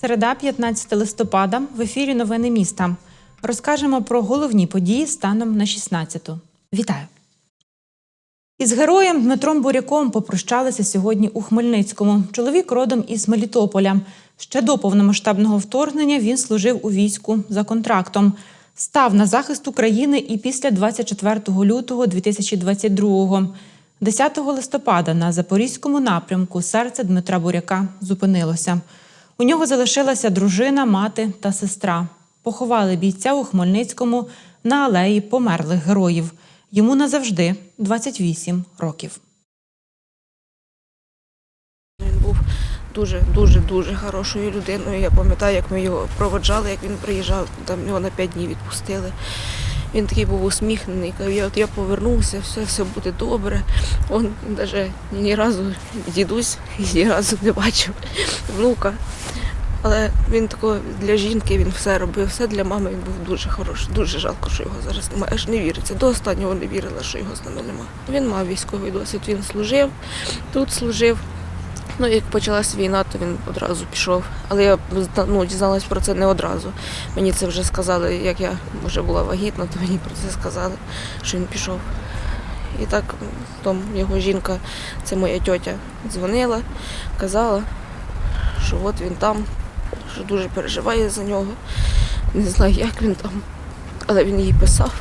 Середа, 15 листопада. В ефірі Новини міста. Розкажемо про головні події станом на 16-ту. Вітаю! Із героєм Дмитром Буряком попрощалися сьогодні у Хмельницькому. Чоловік родом із Мелітополя. Ще до повномасштабного вторгнення він служив у війську за контрактом. Став на захист України і після 24 лютого 2022-го. 10 листопада на запорізькому напрямку серце Дмитра Буряка зупинилося. У нього залишилася дружина, мати та сестра. Поховали бійця у Хмельницькому на алеї померлих героїв. Йому назавжди 28 років. Він був дуже, дуже, дуже хорошою людиною. Я пам'ятаю, як ми його проводжали, як він приїжджав, там його на п'ять днів відпустили. Він такий був усміхнений. Каже, я, от я повернувся, все, все буде добре. Он навіть ні разу дідусь ні разу не бачив внука. Але він тако для жінки він все робив, все для мами він був дуже хороший. Дуже жалко, що його зараз немає. Аж не віриться. До останнього не вірила, що його з нами немає. Він мав військовий досвід, він служив, тут служив. Ну, як почалась війна, то він одразу пішов. Але я ну, дізналась про це не одразу. Мені це вже сказали, як я вже була вагітна, то мені про це сказали, що він пішов. І так там його жінка, це моя тьотя, дзвонила, казала, що от він там, що дуже переживає за нього. Не знаю, як він там, але він їй писав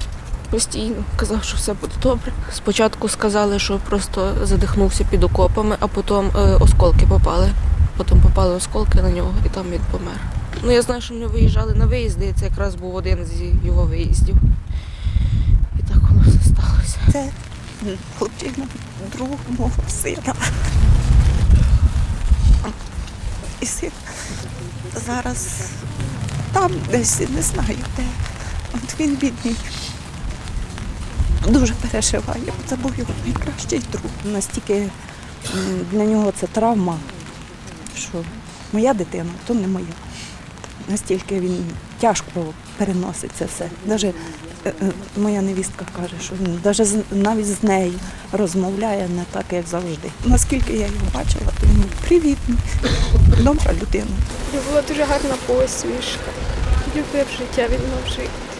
постійно, казав, що все буде добре. Спочатку сказали, що просто задихнувся під окопами, а потім е, осколки попали. Потім попали осколки на нього і там він помер. Ну я знаю, що ми виїжджали на виїзди, і це якраз був один з його виїздів. І так воно все сталося. Це хлопчина другого мого сина. І зараз там десь не знаю де. От він бідний. Дуже переживає, це був його найкращий друг. Настільки для нього це травма, що моя дитина, то не моя. Настільки він тяжко переносить це все. Навіть моя невістка каже, що він навіть навіть з нею розмовляє не так, як завжди. Наскільки я його бачила, то він привітний, добра людина. Його була дуже гарна посмішка. Любив життя, він мав жити.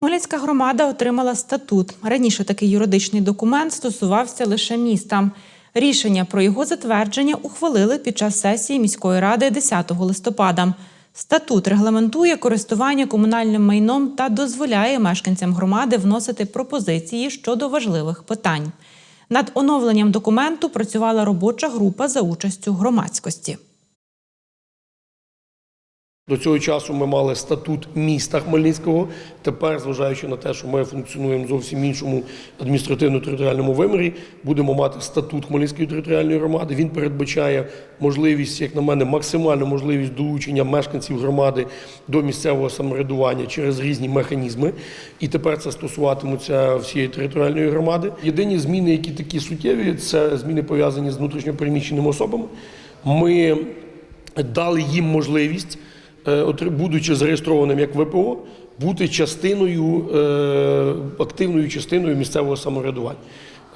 Хмельницька громада отримала статут. Раніше такий юридичний документ стосувався лише міста. Рішення про його затвердження ухвалили під час сесії міської ради 10 листопада. Статут регламентує користування комунальним майном та дозволяє мешканцям громади вносити пропозиції щодо важливих питань. Над оновленням документу працювала робоча група за участю громадськості. До цього часу ми мали статут міста Хмельницького. Тепер, зважаючи на те, що ми функціонуємо зовсім іншому адміністративно-територіальному вимірі, будемо мати статут Хмельницької територіальної громади. Він передбачає можливість, як на мене, максимальну можливість долучення мешканців громади до місцевого самоврядування через різні механізми. І тепер це стосуватимуться всієї територіальної громади. Єдині зміни, які такі суттєві, це зміни пов'язані з внутрішньопереміщеними особами. Ми дали їм можливість будучи зареєстрованим як ВПО, бути частиною, е, активною частиною місцевого самоврядування.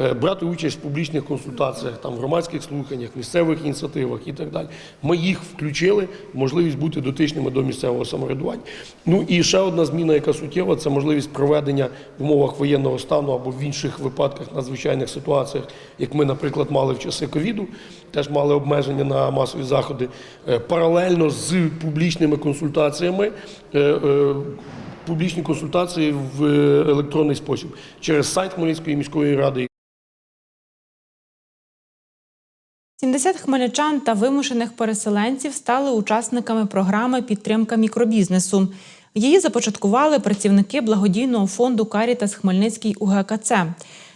Е, Брати участь в публічних консультаціях, там, громадських слуханнях, місцевих ініціативах і так далі. Ми їх включили, можливість бути дотичними до місцевого самоврядування. Ну і ще одна зміна, яка суттєва, це можливість проведення в умовах воєнного стану або в інших випадках надзвичайних ситуаціях, як ми, наприклад, мали в часи ковіду, теж мали обмеження на масові заходи. Е, Паралельно з публічними консультаціями. е, Публічні консультації в електронний спосіб через сайт Хмельницької міської ради 70 хмельничан та вимушених переселенців стали учасниками програми Підтримка мікробізнесу. Її започаткували працівники благодійного фонду Карітас Хмельницький УГКЦ.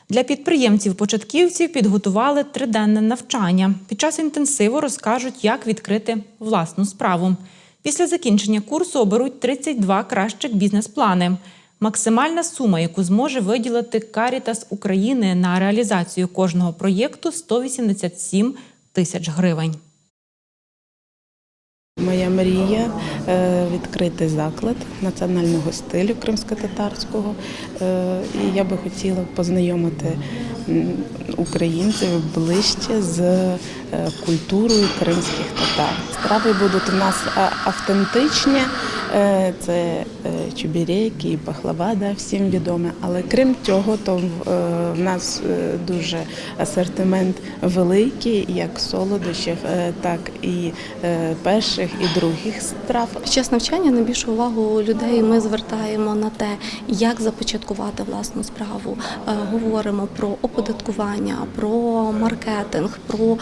Для підприємців-початківців підготували триденне навчання. Під час інтенсиву розкажуть, як відкрити власну справу. Після закінчення курсу оберуть 32 кращих бізнес-плани. Максимальна сума, яку зможе виділити Карітас України на реалізацію кожного проєкту 187 тисяч гривень. Моя мрія е, відкрити заклад національного стилю кримсько-татарського. Е, І я би хотіла познайомити українців ближче з е, культурою кримських татар. Страви будуть у нас автентичні. Е, Це е, чубірейки і пахлава, да, всім відоме. Але крім цього, то в е, нас дуже асортимент великий, як солодощів, так і перших і других страв. Під час навчання найбільшу увагу людей ми звертаємо на те, як започаткувати власну справу. Говоримо про оподаткування, про маркетинг, про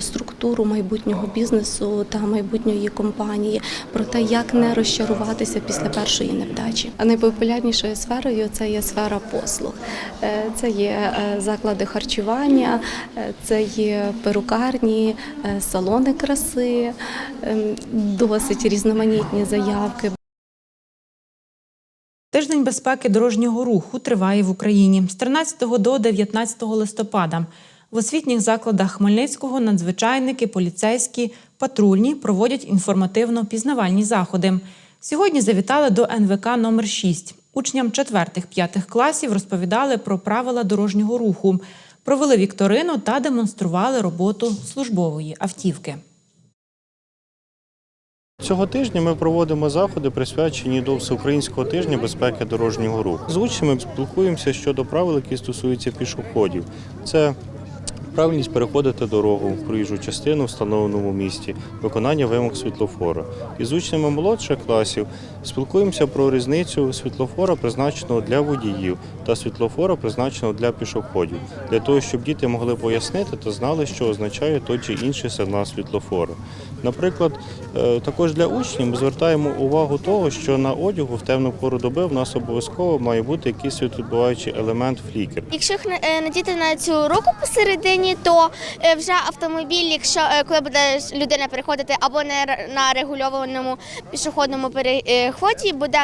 структуру майбутнього бізнесу та майбутньої компанії, про те, як не розчаруватися після першої невдачі. А найпопулярнішою сферою це є сфера послуг. Е, Це є е, заклади харчування, е, це є перукарні, салони краси, ем, досить різноманітні заявки. Тиждень безпеки дорожнього руху триває в Україні з 13 до 19 листопада. В освітніх закладах Хмельницького надзвичайники, поліцейські, патрульні проводять інформативно-пізнавальні заходи. Сьогодні завітали до НВК номер 6 Учням 4-5 класів розповідали про правила дорожнього руху, провели вікторину та демонстрували роботу службової автівки. Цього тижня ми проводимо заходи, присвячені до Всеукраїнського тижня безпеки дорожнього руху. З учнями спілкуємося щодо правил, які стосуються пішоходів. Це правильність переходити дорогу в проїжджу частину в встановленому місті, виконання вимог світлофора. Із учнями молодших класів спілкуємося про різницю світлофора, призначеного для водіїв, та світлофора, призначеного для пішоходів, для того, щоб діти могли пояснити та знали, що означає той чи інший сигнал світлофора. Наприклад, е, також для учнів ми звертаємо увагу того, що на одягу в темну пору доби в нас обов'язково має бути якийсь світловідбиваючий елемент флікер. Якщо е, надіти на цю руку посередині, то е, вже автомобіль, якщо коли буде людина переходити або р- на регульованому пішохідному переході, буде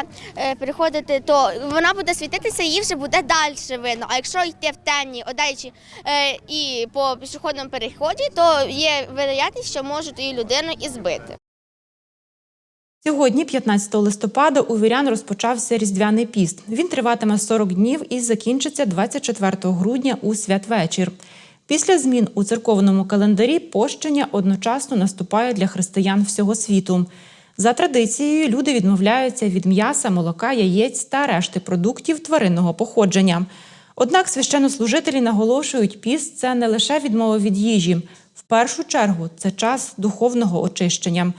переходити, то вона буде світитися, її вже буде далі видно. А якщо йти в темній одежі е, і по пішохідному переході, то є вероятність, що можуть і людину і збити. Сьогодні, 15 листопада, у вірян розпочався Різдвяний піст. Він триватиме 40 днів і закінчиться 24 грудня у святвечір. Після змін у церковному календарі пощення одночасно наступає для християн всього світу. За традицією, люди відмовляються від м'яса, молока, яєць та решти продуктів тваринного походження. Однак священнослужителі наголошують, піст це не лише відмова від їжі. В першу чергу це час духовного очищення.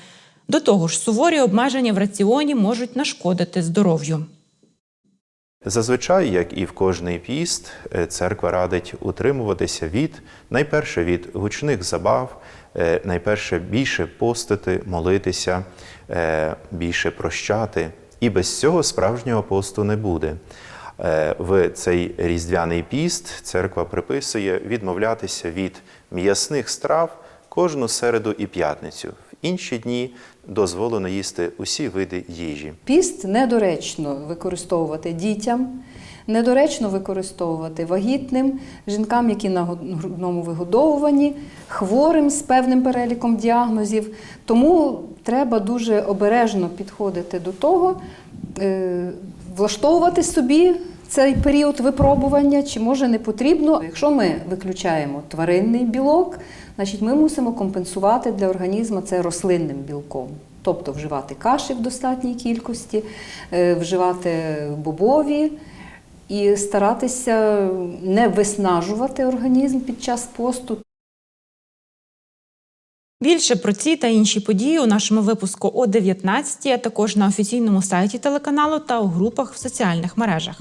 До того ж, суворі обмеження в раціоні можуть нашкодити здоров'ю. Зазвичай, як і в кожний піст, е, церква радить утримуватися від найперше від гучних забав, е, найперше більше постити, молитися, е, більше прощати. І без цього справжнього посту не буде. В цей різдвяний піст церква приписує відмовлятися від м'ясних страв кожну середу і п'ятницю. Інші дні дозволено їсти усі види їжі. Піст недоречно використовувати дітям, недоречно використовувати вагітним, жінкам, які на грудному вигодовуванні, хворим з певним переліком діагнозів. Тому треба дуже обережно підходити до того, е, влаштовувати собі цей період випробування, чи може не потрібно. Якщо ми виключаємо тваринний білок, значить ми мусимо компенсувати для організму це рослинним білком. Тобто вживати каші в достатній кількості, е, вживати бобові і старатися не виснажувати організм під час посту. Більше про ці та інші події у нашому випуску о 19 а також на офіційному сайті телеканалу та у групах в соціальних мережах.